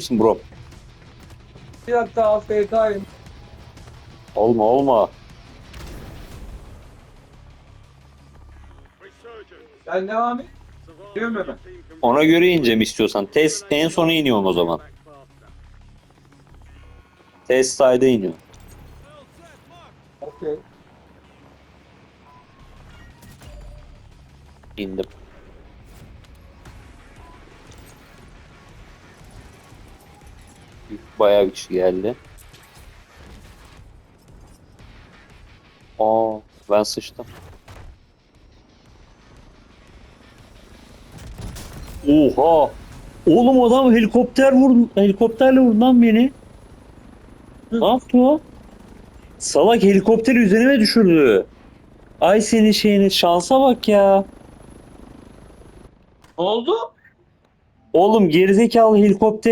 misin bro? Bir dakika AFK'yim. Olma olma. Sen devam et. Diyorum hemen. Ona göre ineceğim istiyorsan. Test en sona iniyorum o zaman. Test side'a iniyorum. Okey. İndim. Bayağı bir kişi geldi. Aa, ben sıçtım. Oha! Oğlum adam helikopter vurdu. Helikopterle vurdu lan beni. Ne yaptı o? Salak helikopteri üzerime düşürdü. Ay senin şeyini şansa bak ya. Ne oldu? Oğlum gerizekalı helikopter